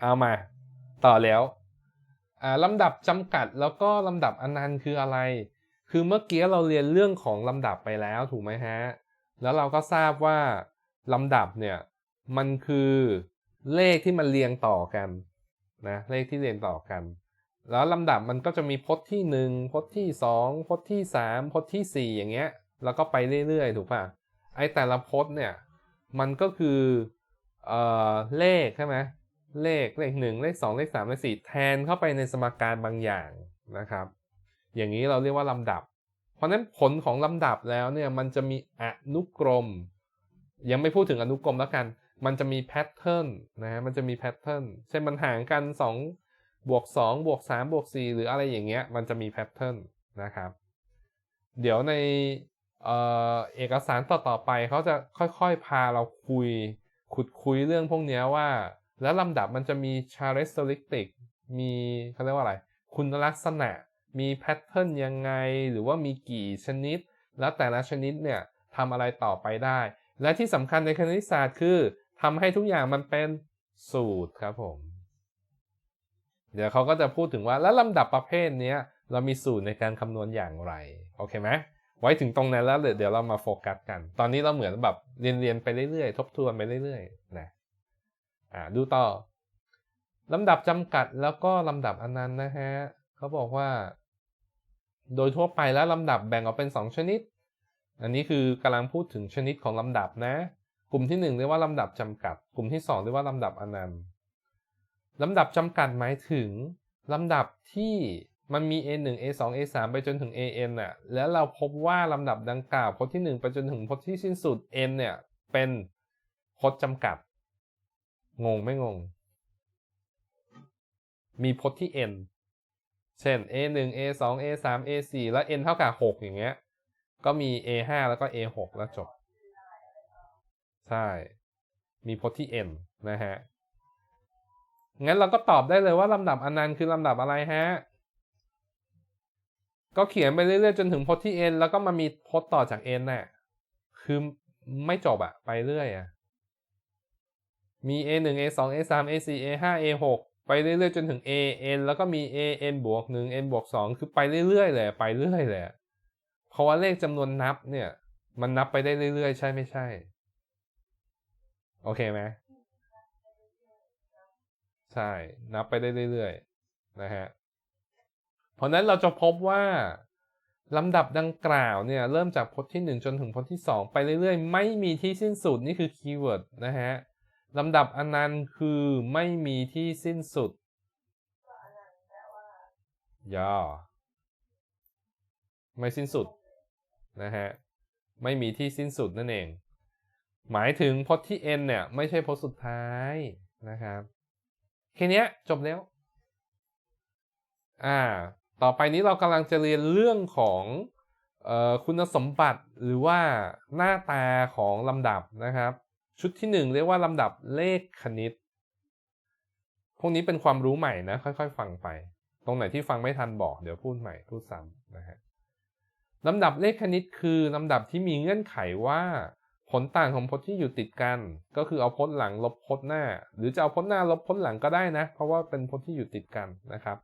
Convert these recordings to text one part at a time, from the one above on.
เอามา ต่อแล้วอ่าลำดับจำกัดแล้วก็ลำดับอนันต์คืออะไร คือเมื่อกี้เราเรียนเรื่องของลำดับไปแล้วถูกไหมฮะ แล้วเราก็ทราบว่าลำดับเนี่ยมันคือเลขที่มันเรียงต่อกันนะเลขที่เรียงต่อกัน แล้วลำดับมันก็จะมีพจน์ที่ 1พจน์ที่ 2พจน์ที่ 3พจน์ที่ 4 อย่างเงี้ย แล้วก็ไปเรื่อยๆ ถูกป่ะไอแต่ละพจน์เนี่ยมันก็คือเอ่อเลขใช่ไหม เลขเลข1เลข2เลข3เลข4แทนเข้าไปในสมการบางอย่างนะครับ อย่างนี้เราเรียกว่าลำดับ เพราะฉะนั้นผลของลำดับแล้วเนี่ยมันจะมีอนุกรม ยังไม่พูดถึงอนุกรมแล้วกัน มันจะมีแพทเทิร์นนะฮะมันจะมีแพทเทิร์นเช่นมันห่างกัน2บวก2บวก3บวก4หรืออะไรอย่างเงี้ยมันจะมีแพทเทิร์นนะครับเดี๋ยวในเออเอกสารต่อๆไปเขาจะค่อยๆพาเราคุยขุดคุยเรื่องพวกนี้ว่า แล้วลำดับมันจะมี characteristic มีเขาเรียกว่าอะไร คุณลักษณะ มีแพทเทิร์นยังไง หรือว่ามีกี่ชนิด แล้วแต่ละชนิดเนี่ยทำอะไรต่อไปได้ และที่สำคัญในคณิตศาสตร์คือทำให้ทุกอย่างมันเป็นสูตรครับผม เดี๋ยวเขาก็จะพูดถึงว่าแล้วลำดับประเภทนี้เรามีสูตรในการคำนวณอย่างไร โอเคไหมไว้ถึงตรงนั้นแล้วเดี๋ยวเรามาโฟกัสกัน ตอนนี้เราเหมือนแบบเรียนเรียนไปเรื่อยๆ ทบทวนไปเรื่อยๆ นะ อ่าดูต่อลำดับจำกัดแล้วก็ลำดับอนันต์นะฮะเขาบอกว่า โดยทั่วไปแล้วลำดับแบ่งออกเป็น 2 ชนิด อันนี้คือกำลังพูดถึงชนิดของลำดับนะ กลุ่มที่ 1 เรียกว่าลำดับจำกัด กลุ่มที่ 2 เรียกว่าลำดับอนันต์ลำดับจำกัดหมายถึงลำดับที่มันมี a1 a2 a3 ไปจนถึง an น่ะ แล้วเราพบว่าลำดับดังกล่าวพจน์ที่ 1 ไปจนถึงพจน์ที่สิ้นสุด n เนี่ย เป็นพจน์จำกัด งงไม่งง มีพจน์ที่ n เช่น a1 a2 a3 a4 แล้ว n เท่ากับ 6 อย่างเงี้ย ก็มี a5 แล้วก็ a6 แล้วจบ ใช่ มีพจน์ที่ n นะฮะ งั้นเราก็ตอบได้เลยว่าลำดับอนันต์คือลำดับอะไรฮะ ก็เขียนไปเรื่อยๆจนถึงพจน์ที่ n แล้วก็มามีพจน์ต่อจาก n น่ะ คือไม่จบอะไปเรื่อยอะ มี a1 a2 a3 a4 a5 a6 ไปเรื่อยๆจนถึง an แล้วก็มี an บวก1 n บวก2คือไปเรื่อยๆเลยไปเรื่อยเลยเพราะว่าเลขจำนวนนับเนี่ย มันนับไปได้เรื่อยๆ ใช่ไม่ใช่ โอเคไหมใช่ นับไปได้เรื่อยๆนะฮะเพราะนั้นเราจะพบว่าลำดับดังกล่าวเนี่ยเริ่มจากพจน์ที่ 1 จนถึงพจน์ที่ 2 ไปเรื่อยๆ ไม่มีที่สิ้นสุดนี่คือคีย์เวิร์ดนะฮะ ลำดับอนันต์คือไม่มีที่สิ้นสุดย่อไม่สิ้นสุดนะฮะไม่มีที่สิ้นสุดนั่นเอง หมายถึงพจน์ที่ n เนี่ย ไม่ใช่พจน์สุดท้ายนะครับแค่นี้จบแล้ว อ่า ต่อไปนี้เรากำลังจะเรียนเรื่องของออคุณสมบัติหรือว่าหน้าตาของลำดับนะครับ ชุดที่หนึ่งเรียกว่าลำดับเลขคณิต พวกนี้เป็นความรู้ใหม่นะ ค่อยๆ ฟังไป ตรงไหนที่ฟังไม่ทันบอก เดี๋ยวพูดใหม่พูดซ้ำนะฮะลำดับเลขคณิตคือลำดับที่มีเงื่อนไขว่า ผลต่างของพจน์ที่อยู่ติดกัน ก็คือเอาพจน์หลังลบพจน์หน้า หรือจะเอาพจน์หน้าลบพจน์หลังก็ได้นะ เพราะว่าเป็นพจน์ที่อยู่ติดกันนะครับ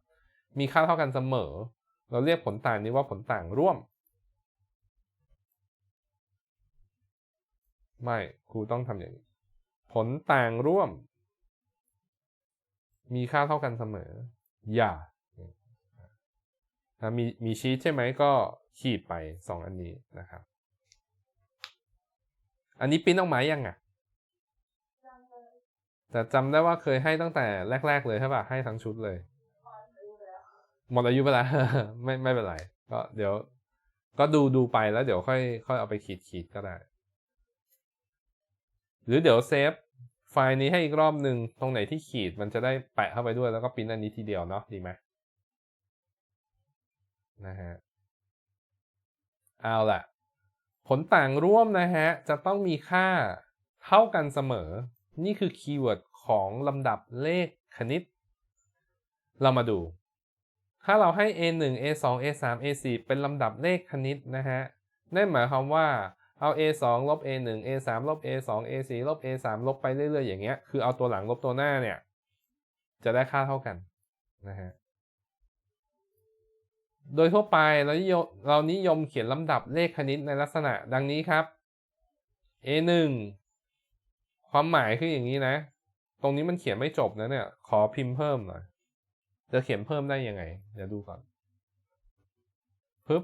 มีค่าเท่ากันเสมอ เราเรียกผลต่างนี้ว่าผลต่างร่วม ไม่ครูต้องทำอย่างนี้ ผลต่างร่วม มีค่าเท่ากันเสมอ อย่าถ้ามีมีชีตใช่ไหมก็ขีดไปสองอันนี้นะครับ อันนี้ปิ้นออกมายังอะแต่จำได้ว่าเคยให้ตั้งแต่แรก ๆ เลยใช่ป่ะให้ทั้งชุดเลย หมดอายุไปแล้วไม่ไม่เป็นไร ก็เดี๋ยว ก็ดูดูไปแล้วเดี๋ยวค่อยค่อยเอาไปขีดขีดก็ได้ หรือเดี๋ยวเซฟไฟล์นี้ให้อีกรอบหนึ่งตรงไหนที่ขีดมันจะได้แปะเข้าไปด้วยแล้วก็ปริ้นอันนี้ทีเดียวเนาะดีไหมนะฮะเอาล่ะ ผลต่างร่วมนะฮะ จะต้องมีค่าเท่ากันเสมอ นี่คือคีย์เวิร์ดของลำดับเลขคณิต เรามาดู ถ้าเราให้ a1 a2 a3 a4 เป็นลำดับเลขคณิตนะฮะ นั่นหมายความว่า เอา a2 ลบ a1 a3 ลบ a2 a4 ลบ a3 ลบไปเรื่อยๆอย่างเงี้ย คือเอาตัวหลังลบตัวหน้าเนี่ย จะได้ค่าเท่ากันนะฮะ โดยทั่วไปเรานิยมเรานิยมเขียนลำดับเลขคณิตในลักษณะดังนี้ครับ a 1ความหมายคืออย่างนี้นะ ตรงนี้มันเขียนไม่จบนะเนี่ย ขอพิมพ์เพิ่มหน่อย จะเขียนเพิ่มได้ยังไง เดี๋ยวดูก่อนปึ๊บ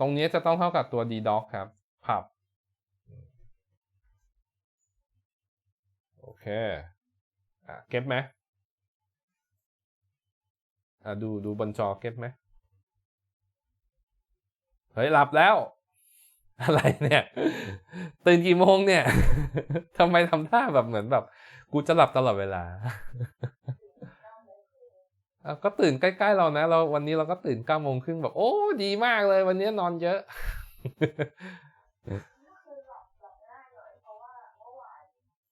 ตรงนี้จะต้องเท่ากับตัว d doc ครับพับโอเคอะเก็ตไหมอะดูดูบนจอเก็ตไหมเฮ้ยหลับแล้ว อะไรเนี่ยตื่นกี่โมงเนี่ยทำไมทำท่าแบบเหมือนแบบ กูจะหลับตลอดเวลา ก็ตื่นใกล้ๆเรานะ เราวันนี้เราก็ตื่นเก้าโมงครึ่งแบบโอ้ดีมากเลย วันนี้นอนเยอะ